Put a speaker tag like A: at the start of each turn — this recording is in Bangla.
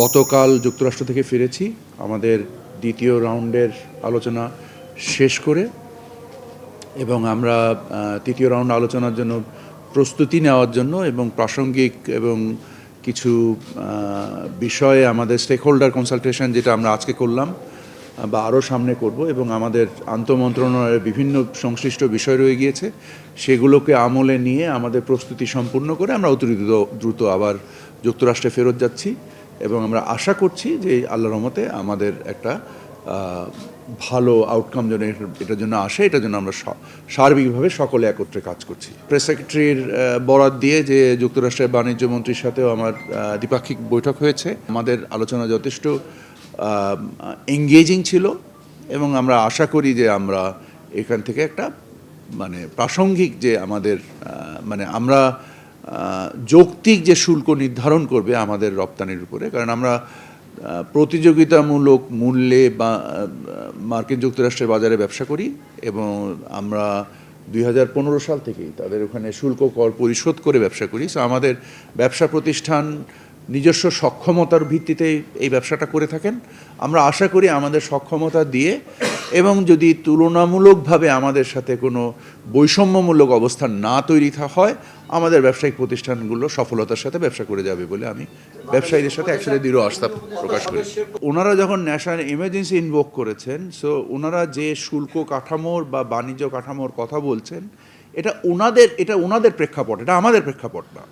A: গতকাল যুক্তরাষ্ট্র থেকে ফিরেছি। আমাদের দ্বিতীয় রাউন্ডের আলোচনা শেষ করে এবং আমরা তৃতীয় রাউন্ড আলোচনার জন্য প্রস্তুতি নেওয়ার জন্য এবং প্রাসঙ্গিক এবং কিছু বিষয়ে আমাদের স্টেক হোল্ডার কনসালটেশন যেটা আমরা আজকে করলাম বা আরও সামনে করব এবং আমাদের আন্তমন্ত্রণালয়ের বিভিন্ন সংশ্লিষ্ট বিষয় রয়ে গিয়েছে, সেগুলোকে আমলে নিয়ে আমাদের প্রস্তুতি সম্পূর্ণ করে আমরা অতি দ্রুত দ্রুত আবার যুক্তরাষ্ট্রে ফেরত যাচ্ছি। এবং আমরা আশা করছি যে আল্লাহ রহমতে আমাদের একটা ভালো আউটকাম যেন এটার জন্য আসে, এটার জন্য আমরা সার্বিকভাবে সকলে একত্রে কাজ করছি। প্রেস সেক্রেটারির বরাত দিয়ে যে যুক্তরাষ্ট্রের বাণিজ্য মন্ত্রীর সাথেও আমার দ্বিপাক্ষিক বৈঠক হয়েছে। আমাদের আলোচনা যথেষ্ট এঙ্গেজিং ছিল এবং আমরা আশা করি যে আমরা এখান থেকে একটা মানে প্রাসঙ্গিক যে আমাদের মানে আমরা যৌক্তিক যে শুল্ক নির্ধারণ করবে আমাদের রপ্তানির উপরে, কারণ আমরা প্রতিযোগিতামূলক মূল্যে বা মার্কিন যুক্তরাষ্ট্রের বাজারে ব্যবসা করি এবং আমরা দুই হাজার পনেরো সাল থেকেই তাদের ওখানে শুল্ক কর পরিশোধ করে ব্যবসা করি। সো আমাদের ব্যবসা প্রতিষ্ঠান নিজস্ব সক্ষমতার ভিত্তিতে এই ব্যবসাটা করে থাকেন। আমরা আশা করি আমাদের সক্ষমতা দিয়ে এবং যদি তুলনামূলকভাবে আমাদের সাথে কোনো বৈষম্যমূলক অবস্থান না তৈরি হয়, আমাদের ব্যবসায়িক প্রতিষ্ঠানগুলো সফলতার সাথে ব্যবসা করে যাবে বলে আমি ব্যবসায়ীদের সাথে একসাথে দৃঢ় আস্থা প্রকাশ করি। ওনারা যখন ন্যাশনাল ইমার্জেন্সি ইনভোক করেছেন সো ওনারা যে শুল্ক কাঠামোর বা বাণিজ্য কাঠামোর কথা বলছেন, এটা ওনাদের এটা ওনাদের প্রেক্ষাপট, এটা আমাদের প্রেক্ষাপট না।